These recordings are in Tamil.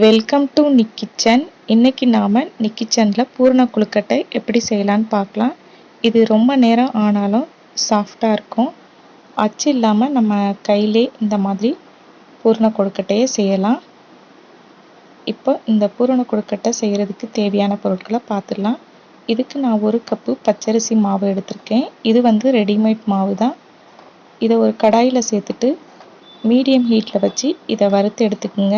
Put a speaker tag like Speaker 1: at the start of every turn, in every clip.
Speaker 1: வெல்கம் டு நிக் கிச்சன் இன்றைக்கி நாம் நிக் கிச்சனில் பூரண கொழுக்கட்டை எப்படி செய்யலான்னு பார்க்கலாம். இது ரொம்ப நேரம் ஆனாலும் சாஃப்டாக இருக்கும். அச்சு இல்லாமல் நம்ம கையிலே இந்த மாதிரி பூரண கொழுக்கட்டையை செய்யலாம். இப்போ இந்த பூரண கொழுக்கட்டை செய்கிறதுக்கு தேவையான பொருட்களை பார்த்துடலாம். இதுக்கு நான் ஒரு கப்பு பச்சரிசி மாவு எடுத்திருக்கேன். இது வந்து ரெடிமேட் மாவு தான். இதை ஒரு கடாயில் சேர்த்துட்டு மீடியம் ஹீட்டில் வச்சு இதை வறுத்து எடுத்துக்கோங்க.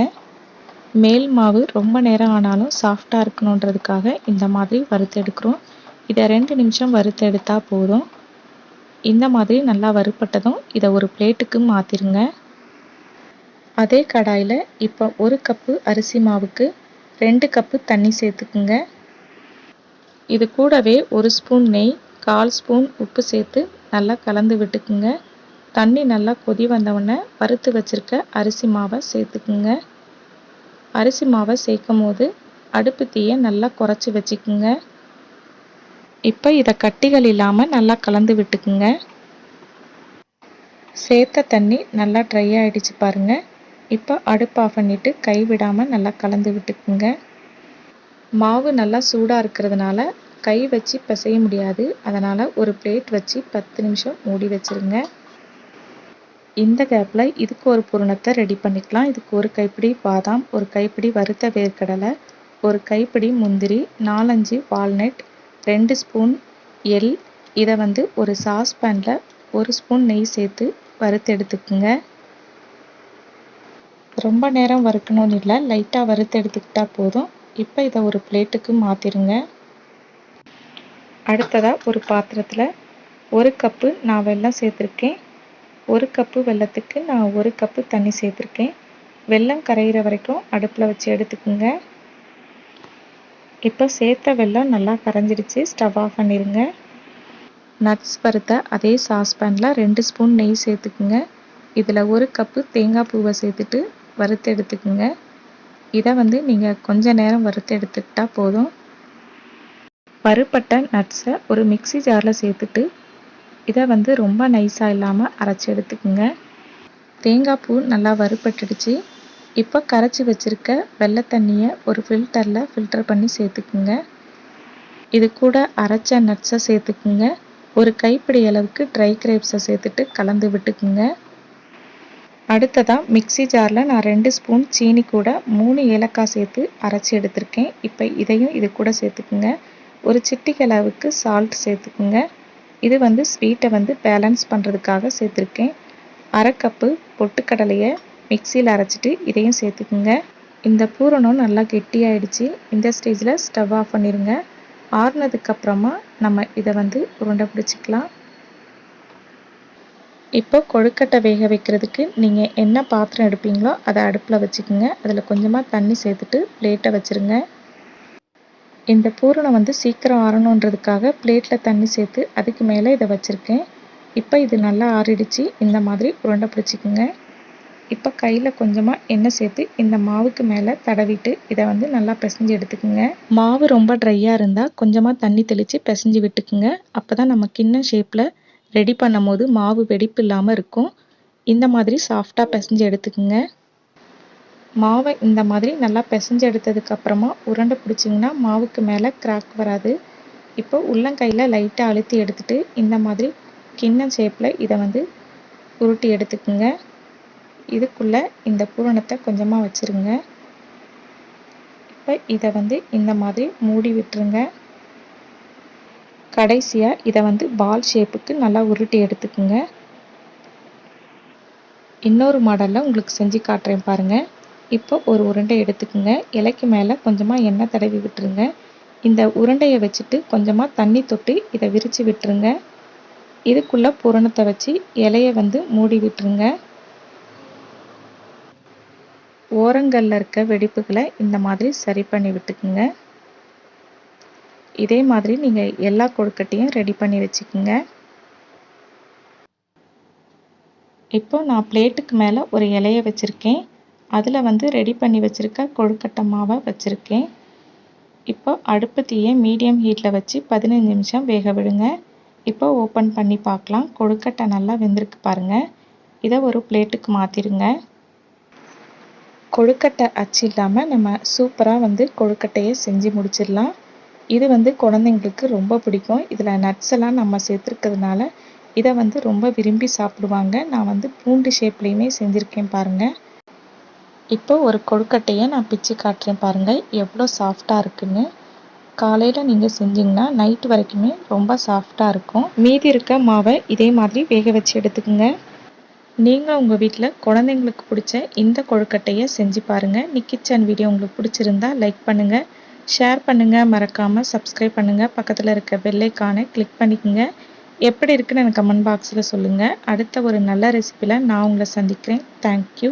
Speaker 1: மேல் மாவு ரொம்ப நேரம் ஆனாலும் சாஃப்டாக இருக்கணுன்றதுக்காக இந்த மாதிரி வறுத்து எடுக்கிறோம். இதை ரெண்டு நிமிஷம் வறுத்து எடுத்தால் போதும். இந்த மாதிரி நல்லா வறுப்பட்டதும் இதை ஒரு பிளேட்டுக்கு மாற்றிருங்க அதே கடாயில் இப்போ ஒரு கப்பு அரிசி மாவுக்கு ரெண்டு கப்பு தண்ணி சேர்த்துக்குங்க. இது கூடவே ஒரு ஸ்பூன் நெய் கால் ஸ்பூன் உப்பு சேர்த்து நல்லா கலந்து விட்டுக்குங்க. தண்ணி நல்லா கொதி வந்தவுடனே வறுத்து வச்சுருக்க அரிசி மாவை சேர்த்துக்குங்க. அரிசி மாவை சேர்க்கும் போது அடுப்பு தீயை நல்லா குறைச்சி வச்சுக்குங்க. இப்போ இதை கட்டிகள் இல்லாமல் நல்லா கலந்து விட்டுக்குங்க. சேர்த்த தண்ணி நல்லா ட்ரை ஆகிடுச்சு பாருங்கள் இப்போ அடுப்பு ஆஃப் பண்ணிவிட்டு கை விடாமல் நல்லா கலந்து விட்டுக்குங்க. மாவு நல்லா சூடாக இருக்கிறதுனால கை வச்சு பிசைய முடியாது. அதனால் ஒரு பிளேட் வச்சு பத்து நிமிஷம் மூடி வச்சுருங்க. இந்த கேப்பில் இதுக்கு ஒரு பூரணத்தை ரெடி பண்ணிக்கலாம். இதுக்கு ஒரு கைப்பிடி பாதாம் ஒரு கைப்பிடி வறுத்த வேர்க்கடலை ஒரு கைப்பிடி முந்திரி நாலஞ்சு வால்நட் ரெண்டு ஸ்பூன் எள். இதை வந்து ஒரு சாஸ் பேனில் ஒரு ஸ்பூன் நெய் சேர்த்து வறுத்து எடுத்துக்கோங்க. ரொம்ப நேரம் வறுக்கணும்னு இல்லை லைட்டாக வறுத்து எடுத்துக்கிட்டால் போதும். இப்போ இதை ஒரு பிளேட்டுக்கு மாற்றிடுங்க அடுத்ததாக ஒரு பாத்திரத்தில் ஒரு கப்பு நான் வெல்லம் சேர்த்துருக்கேன். ஒரு கப்பு வெல்லத்துக்கு நான் ஒரு கப்பு தண்ணி சேர்த்துருக்கேன். வெல்லம் கரையிற வரைக்கும் அடுப்பில் வச்சு எடுத்துக்கோங்க. இப்போ சேர்த்த வெல்லம் நல்லா கரைஞ்சிடுச்சு. ஸ்டவ் ஆஃப் பண்ணிடுங்க நட்ஸ் வறுத்த அதே சாஸ்பேனில் ரெண்டு ஸ்பூன் நெய் சேர்த்துக்குங்க. இதில் ஒரு கப்பு தேங்காய் பூவை சேர்த்துட்டு வறுத்து எடுத்துக்குங்க. இதை வந்து நீங்கள் கொஞ்ச நேரம் வறுத்து எடுத்துக்கிட்டால் போதும். வறுப்பட்ட நட்ஸை ஒரு மிக்சி ஜாரில் சேர்த்துட்டு இதை வந்து ரொம்ப நைஸாக இல்லாமல் அரைச்சி எடுத்துக்கோங்க. தேங்காய் பூ நல்லா வறுப்பட்டுடுச்சு இப்போ கரைச்சி வச்சுருக்க வெள்ளை தண்ணியை ஒரு ஃபில்டரில் ஃபில்டர் பண்ணி சேர்த்துக்குங்க. இது கூட அரைச்ச நட்ஸை சேர்த்துக்குங்க. ஒரு கைப்பிடி அளவுக்கு ட்ரை கிரேப்ஸை சேர்த்துட்டு கலந்து விட்டுக்குங்க. அடுத்ததாக மிக்சி ஜாரில் நான் ரெண்டு ஸ்பூன் சீனி கூட மூணு ஏலக்காய் சேர்த்து அரைச்சி எடுத்திருக்கேன். இப்போ இதையும் இது கூட சேர்த்துக்குங்க. ஒரு சிட்டிக்கு அளவுக்கு சால்ட் சேர்த்துக்குங்க. இது வந்து ஸ்வீட்டை வந்து பேலன்ஸ் பண்ணுறதுக்காக சேர்த்துருக்கேன். அரை கப்பு பொட்டுக்கடலையை மிக்சியில் அரைச்சிட்டு இதையும் சேர்த்துக்குங்க. இந்த பூரணம் நல்லா கெட்டியாயிடுச்சு. இந்த ஸ்டேஜில் ஸ்டவ் ஆஃப் பண்ணிடுங்க ஆறுனதுக்கப்புறமா நம்ம இதை வந்து உருண்டை பிடிச்சிக்கலாம். இப்போ கொழுக்கட்டை வேக வைக்கிறதுக்கு நீங்கள் என்ன பாத்திரம் எடுப்பீங்களோ அதை அடுப்பில் வச்சுக்கோங்க. அதில் கொஞ்சமாக தண்ணி சேர்த்துட்டு பிளேட்டை வச்சுருங்க. இந்த பூரணம் வந்து சீக்கிரம் ஆறணுன்றதுக்காக பிளேட்டில் தண்ணி சேர்த்து அதுக்கு மேலே இதை வச்சுருக்கேன். இப்போ இது நல்லா ஆறிடுச்சு. இந்த மாதிரி உருண்டை பிடிச்சிக்குங்க. இப்போ கையில் கொஞ்சமாக எண்ணெய் சேர்த்து இந்த மாவுக்கு மேலே தடவிட்டு இதை வந்து நல்லா பிசைஞ்சு எடுத்துக்குங்க. மாவு ரொம்ப ட்ரையாக இருந்தால் கொஞ்சமாக தண்ணி தெளித்து பிசைஞ்சு விட்டுக்குங்க. அப்போ தான் நம்ம கிண்ண ஷேப்பில் ரெடி பண்ணும் போது மாவு வெடிப்பு இல்லாமல் இருக்கும். இந்த மாதிரி சாஃப்டாக பிசைஞ்சு எடுத்துக்குங்க. மாவை இந்த மாதிரி நல்லா பிசைஞ்சு எடுத்ததுக்கப்புறமா உருண்டை பிடிச்சிங்கன்னா மாவுக்கு மேலே கிராக் வராது. இப்போ உள்ளங்கையில் லைட்டாக அழுத்தி எடுத்துகிட்டு இந்த மாதிரி கிண்ணம் ஷேப்பில் இதை வந்து உருட்டி எடுத்துக்குங்க. இதுக்குள்ளே இந்த பூரணத்தை கொஞ்சமாக வச்சுருங்க. இப்போ இதை வந்து இந்த மாதிரி மூடி விட்டுருங்க. கடைசியாக இதை வந்து பால் ஷேப்புக்கு நல்லா உருட்டி எடுத்துக்குங்க. இன்னொரு மாடலில் உங்களுக்கு செஞ்சு காட்டுறேன் பாருங்கள் இப்போ ஒரு உருண்டை எடுத்துக்கோங்க. இலைக்கு மேலே கொஞ்சமாக எண்ணெய் தடவி விட்டுருங்க. இந்த உருண்டையை வச்சுட்டு கொஞ்சமாக தண்ணி தொட்டு இதை விரித்து விட்டுருங்க. இதுக்குள்ளே பூரணத்தை வச்சு இலையை வந்து மூடி விட்டுருங்க. ஓரங்களில் இருக்க வெடிப்புகளை இந்த மாதிரி சரி பண்ணி விட்டுக்குங்க. இதே மாதிரி நீங்கள் எல்லா கொழுக்கட்டையும் ரெடி பண்ணி வச்சுக்கோங்க. இப்போ நான் பிளேட்டுக்கு மேலே ஒரு இலையை வச்சுருக்கேன். அதில் வந்து ரெடி பண்ணி வச்சுருக்க கொழுக்கட்டை மாவை வச்சுருக்கேன். இப்போ அடுப்பு தீயை மீடியம் ஹீட்டில் வச்சு பதினஞ்சு நிமிஷம் வேக விடுங்க. இப்போ ஓப்பன் பண்ணி பார்க்கலாம். கொழுக்கட்டை நல்லா வெந்திருக்கு பாருங்கள் இதை ஒரு பிளேட்டுக்கு மாற்றிடுங்க கொழுக்கட்டை அச்சு இல்லாமல் நம்ம சூப்பராக வந்து கொழுக்கட்டையை செஞ்சு முடிச்சிடலாம். இது வந்து குழந்தைங்களுக்கு ரொம்ப பிடிக்கும். இதில் நட்ஸ் எல்லாம் நம்ம சேர்த்துருக்கிறதுனால இதை வந்து ரொம்ப விரும்பி சாப்பிடுவாங்க. நான் வந்து பூண்டு ஷேப்லேயுமே செஞ்சுருக்கேன் பாருங்கள் இப்போ ஒரு கொழுக்கட்டையை நான் பிச்சு காட்டுறேன் பாருங்கள் எவ்வளோ சாஃப்டாக இருக்குன்னு. காலையில் நீங்கள் செஞ்சிங்கன்னா நைட்டு வரைக்குமே ரொம்ப சாஃப்டாக இருக்கும். மீதி இருக்க மாவை இதே மாதிரி வேக வச்சு எடுத்துக்கோங்க. நீங்கள் உங்கள் வீட்டில் குழந்தைங்களுக்கு பிடிச்ச இந்த கொழுக்கட்டையை செஞ்சு பாருங்கள் நிக்கிச்சன் வீடியோ உங்களுக்கு பிடிச்சிருந்தா லைக் பண்ணுங்கள் ஷேர் பண்ணுங்கள் மறக்காமல் சப்ஸ்கிரைப் பண்ணுங்கள் பக்கத்தில் இருக்க பெல்லைக்கானை கிளிக் பண்ணிக்கோங்க. எப்படி இருக்குன்னு எனக்கு கமெண்ட் பாக்ஸில் சொல்லுங்கள் அடுத்த ஒரு நல்ல ரெசிப்பியில் நான் உங்களை சந்திக்கிறேன். தேங்க்யூ